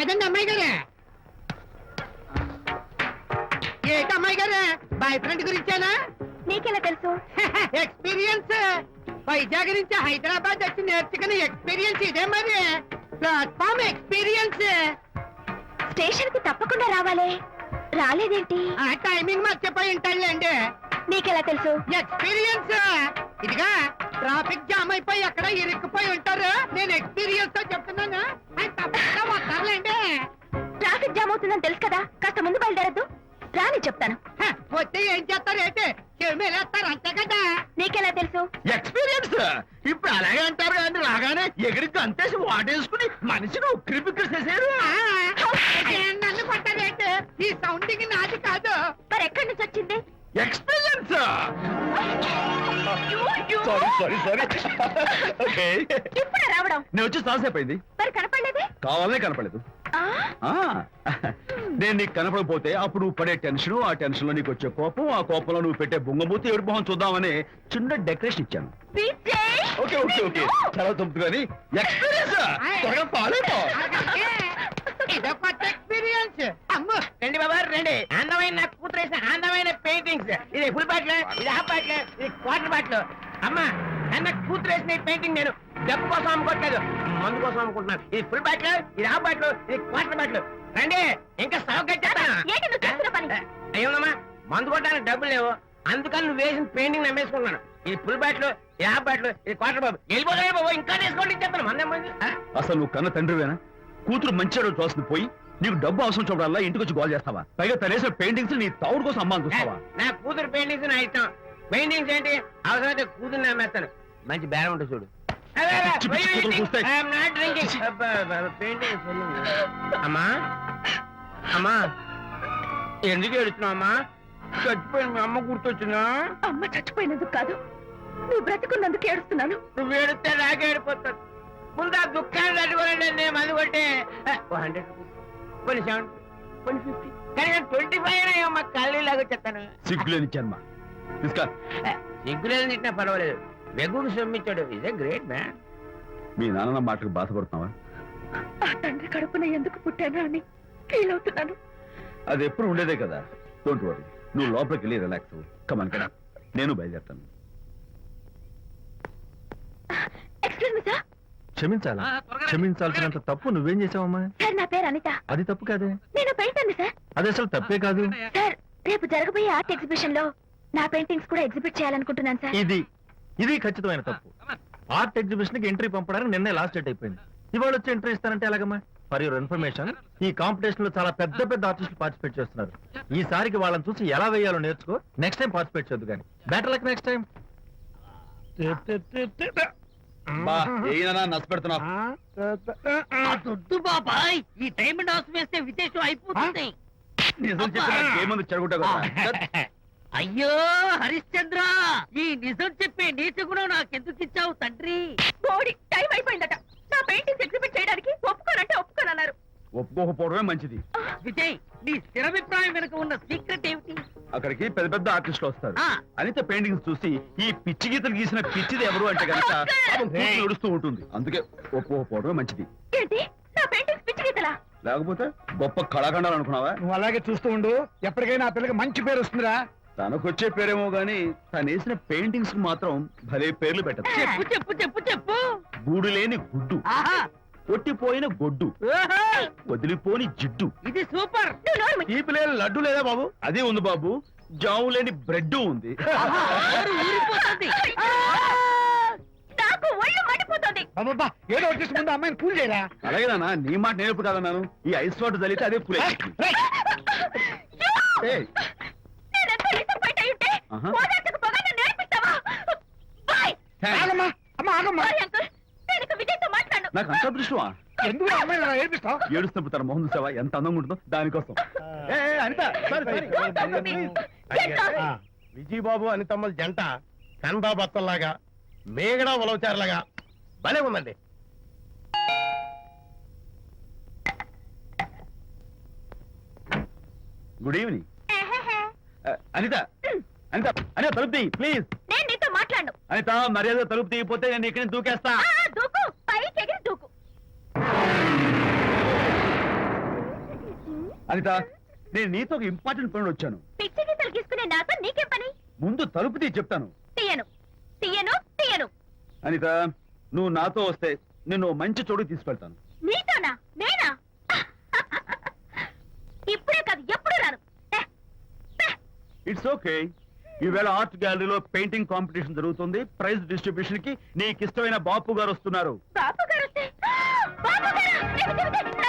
పదండి అమ్మాయి గారే. ఏంటి అమ్మాయి గారే? బాయ్ ఫ్రెండ్ గురించేనా? నీకెలా తెలుసు? ఎక్స్పీరియన్స్. వైజాగ్ నుంచి హైదరాబాద్ వచ్చి నేర్చుకున్న ఎక్స్పీరియన్స్ ఇదే మరి. Platform experience. స్టేషన్కి తప్పకుండా రావాలే. రాలేదేంటి? ఆ టైమింగ్ మర్చిపోయి ఉంటాడులేండి నీకెలా తెలుసు? ఎక్స్పీరియన్స్. ఇదిగా ట్రాఫిక్ జామ్ అయిపోయి ఎక్కడ ఇరుక్కుపోయి ఉంటారు. నేను ఎక్స్పీరియన్స్తో చెప్తున్నాను అవుతుందని తెలుసు కదా? కాస్త ముందు బయలుదేరద్దు. రాని చెప్తాను. హ, వస్తే ఏం చేస్తారు ఏంటి చెమేలేస్తారు అంతే కదా? నీకెలా తెలుసు? ఎక్స్పీరియన్స్ ఇప్పుడు అలాగే అంటారు కానీ రాగానే ఎగిరికి అంతేసి వాటేసుకుని మనిషిని ఉక్కిరి బిక్కిరి చేశారు ఆ, ఏ, నన్ను ఈ సౌండింగ్ నాది కాదు. మరి ఎక్కడి నుంచి వచ్చింది? Experience you, you. Sorry sorry sorry okay ఇప్పుడే రావడం. నేను వచ్చి చాలాసేపు అయింది. మరి కనపడలేదే? కావాలనే కనపడలేదు. ఆ, నేను నీకు కనపడకపోతే అప్పుడు నువ్వు పడే టెన్షన్ ఆ టెన్షన్లో నీకు వచ్చే కోపం ఆ కోపంలో నువ్వు పెట్టే బొంగమూతి ఏడు మొహం చూద్దామని చిన్న డెకరేషన్ ఇచ్చాను. విజయ్! Okay okay okay. నిన్ను! చాలా తప్పు కానీ ఎక్స్పీరియన్స్! త్వరగా పాలేపో. అలాగే. ఇదో కొత్త ఎక్స్పీరియన్స్. అమ్ము! రండి బాబా రండి. అందమైన నాకు పెయింటింగ్స్. ఇది ఫుల్ బాటిల్ ఇది హాఫ్ బాటిల్ ఇది క్వార్టర్ బాటిల్ అమ్మా అన్న కూతురు వేసిన పెయింటింగ్ నేను. డబ్బు కోసం అమ్ముకోవట్లేదు మందు కోసం అమ్ముకుంటున్నాను. ఇది ఫుల్ బాటిల్ ఇది హాఫ్ బాటిల్ ఇది క్వార్టర్ బాటిల్ రండి ఇంకా ఏంటి నువ్వు చేస్తున్న పని? అయ్యోనమ్మా మందు కొట్టడానికి డబ్బులు లేవు. అందుకని నువ్వు వేసిన పెయింటింగ్ నమ్మేసుకుంటున్నాను. ఇది ఫుల్ బాటిల్ ఇది హాఫ్ బాటిల్ ఇది క్వార్టర్ బాబు వెళ్ళిపోతాయి బాబు ఇంకా తీసుకోండి ఇచ్చేస్తాను. మందే మంది. అసలు నువ్వు కన్న తండ్రివేనా? కూతురు మంచి రోజు చూస్తుంది. పోయి నీకు డబ్బు అవసరం చూడాలా? ఇంటికి వచ్చి గోల్ చేస్తావా? పైగా తనేసిన పెయింటింగ్స్ నీ తౌడు కోసం అమ్మాని చూస్తావా? నా కూతురు పెయింటింగ్స్ నా ఇష్టం. పెయింటింగ్స్ ఏంటి? అవసరమైతే కూతురు నమ్మేస్తాను. మంచి బేరం ఉంటుంది చూడు. పిచ్చి పిచ్చి కూతురు? చూస్తే. అమ్మా అమ్మా ఎందుకు ఏడుస్తున్నావు అమ్మా? చచ్చిపోయిన మీ అమ్మ గుర్తొచ్చిందా? అమ్మ చచ్చిపోయినందుకు కాదు. నువ్వు బ్రతికున్నందుకు ఏడుస్తున్నాను. నువ్వు ఏడితే నాకే ఏడిపోతాను ముందు ఆ దుఃఖాన్ని తట్టుకోలేండి నేను మందు కొట్టే హండ్రెడ్ రూపీస్ కొన్ని సెవెన్ కొన్ని ఫిఫ్టీ కానీ ట్వంటీ ఫైవ్ అమ్మా కళ్ళు లాగా చెప్తాను సిగ్గులేని జన్మ తీసుకా. సిగ్గులేదు తిట్టినా పర్వాలేదు. సొమ్మిచ్చాడు ఇస్ ఏ గ్రేట్ మ్యాన్ మీ నాన్న మాటకు బాధపడుతున్నావా? ఆ తండ్రి కడుపున ఎందుకు పుట్టానా అని ఫీల్ అవుతున్నాను. అది ఎప్పుడు ఉండేదే కదా. డోంట్ వరీ నువ్వు లోపలికి వెళ్ళి రిలాక్స్ కమన్ కదా నేను బయలుదేరుతాను. Excuse me sir క్షమించాలా? క్షమించాల్సినంత తప్పు నువ్వేం చేసావమ్మా? సార్ నా పేరు అనిత. అది తప్పు కాదే? నేను పెయింటర్ని సార్ అది అసలు తప్పే కాదు. సార్ రేపు జరగబోయే ఆర్ట్ ఎగ్జిబిషన్లో నా పెయింటింగ్స్ కూడా ఎగ్జిబిట్ చేయాలనుకుంటున్నాను సార్ ఇది ఇది ఖచ్చితమైన తప్పు. ఆర్ట్ ఎగ్జిబిషన్కి ఎంట్రీ పంపడానికి నిన్నే లాస్ట్ డేట్ అయిపోయింది. ఇవాళ వచ్చి ఎంట్రీ ఇస్తానంటే ఎలాగమ్మా? ఫర్ యువర్ ఇన్ఫర్మేషన్ ఈ కాంపిటీషన్లో చాలా పెద్ద పెద్ద ఆర్టిస్టులు పార్టిసిపేట్ చేస్తున్నారు. ఈసారికి వాళ్ళని చూసి ఎలా వేయాలో నేర్చుకో. నెక్స్ట్ టైం పార్టిసిపేట్ చేయొద్దు కానీ. బెటర్ లక్ నెక్స్ట్ టైం దొడ్డు బాబాయ్. ఈ డైమండ్ హౌస్ వేస్తే విశేషం అయిపోతుంది. నిజం చెప్పిన. ఏముంది చెడగొట్టా కదా అయ్యో హరిశ్చంద్ర ఈ నిజం చెప్పే నీతి గుణం నాకెందుకు ఇచ్చావు తండ్రి? బోడి టైం అయిపోయిందట. నా పెయింటింగ్స్ ఎగ్జిబిట్ చేయడానికి ఒప్పుకోనంటే ఒప్పుకోనన్నారు. ఒప్పుకోకపోవడమే మంచిది. విజయ్ నీ స్థిరాభిప్రాయం వెనుక ఉన్న సీక్రెట్ ఏమిటి? అక్కడికి పెద్ద పెద్ద ఆర్టిస్టులు వస్తారు. ఆ. అనిత పెయింటింగ్స్ చూసి ఈ పిచ్చి గీతలు గీసిన పిచ్చిది ఎవరు అంటే కనుక ఏడుస్తూ ఉంటుంది. అందుకే ఒప్పుకోకపోవడమే మంచిది. ఏంటి? నా పెయింటింగ్స్ పిచ్చి గీతలా? లేకపోతే గొప్ప కళాఖండాలు అనుకున్నావా? నువ్వు అలాగే చూస్తూ ఉండు. ఎప్పటికైనా ఆ పిల్లకి మంచి పేరు వస్తుందిరా. తనకొచ్చే పేరేమో గాని తను వేసిన పెయింటింగ్స్ మాత్రం భలే పేర్లు పెట్టదు. చెప్పు చెప్పు చెప్పు చెప్పు. గూడు లేని గుడ్డు. ఆహా. కొట్టిపోయిన గొడ్డు. వదిలిపోని జిడ్డు. ఇది సూపర్. తీపి లేని లడ్డు లేదా బాబు? అదే ఉంది బాబు. జాము లేని బ్రెడ్ ఉంది. ఏదో వచ్చేసి ముందు అమ్మాయిని కూల్ చేయరా? అలాగే నాన్న నీ మాట నేర్పు కదన్నాను ఈ ఐస్ వాటర్ చల్లితే అదే నేనెంత ఓదార్చకు పొగ నన్ను నేర్పిస్తావా? బాయ్ ఆగమ్మా అమ్మా ఆగమ్మా. సారీ అంకుల్ నేను ఇక విజయ్తో మాట్లాడను. నాకు అంత దృష్టమా ఎందుకు ఆ అమ్మాయిని అలా ఏడిపిస్తావు? ఏడుస్తున్నప్పుడు తన మొహం చూసావా? ఎంత అందంగా ఉంటుందో దానికోసం. ఏ, ఏ, Anitha sorry, sorry. Don't talk to me. Get lost. Vijaya Babu అనితమ్మల జంట కన్బాబత్తల్లాగా మేగడా ఉలవచారులాగా భలే ఉందండి. గుడ్ ఈవినింగ్ అనిత అనిత అనిత తలుపు తీయి ప్లీజ్ నేను నీతో మాట్లాడను. అనిత మర్యాద తలుపు తీయపోతే నేను ఇక్కడి నుంచి దూకేస్తా. ఆ, దూకు. పైకి ఎగిరి దూకు. అనిత నేను నీతో ఒక ఇంపార్టెంట్ పని వచ్చాను. పిచ్చి గీతలు గీసుకునే నాతో నీకేం పని? ముందు తలుపు తీ చెప్తాను. తీయను. తీయను తీయను. అనిత నువ్వు నాతో వస్తే నిన్ను ఓ మంచి చోటు తీసుకెళ్తాను. నీతోనా? నేనా? ఇప్పుడే కాదు ఎప్పుడు రాను. ఏ, ఏ. ఇట్స్ ఓకే ఈవేళ ఆర్ట్ గ్యాలరీలో పెయింటింగ్ కాంపిటీషన్ జరుగుతుంది. ప్రైజ్ డిస్ట్రిబ్యూషన్కి నీకు ఇష్టమైన బాపు గారు వస్తున్నారు. బాపు గారు వస్తే బాపు గారు!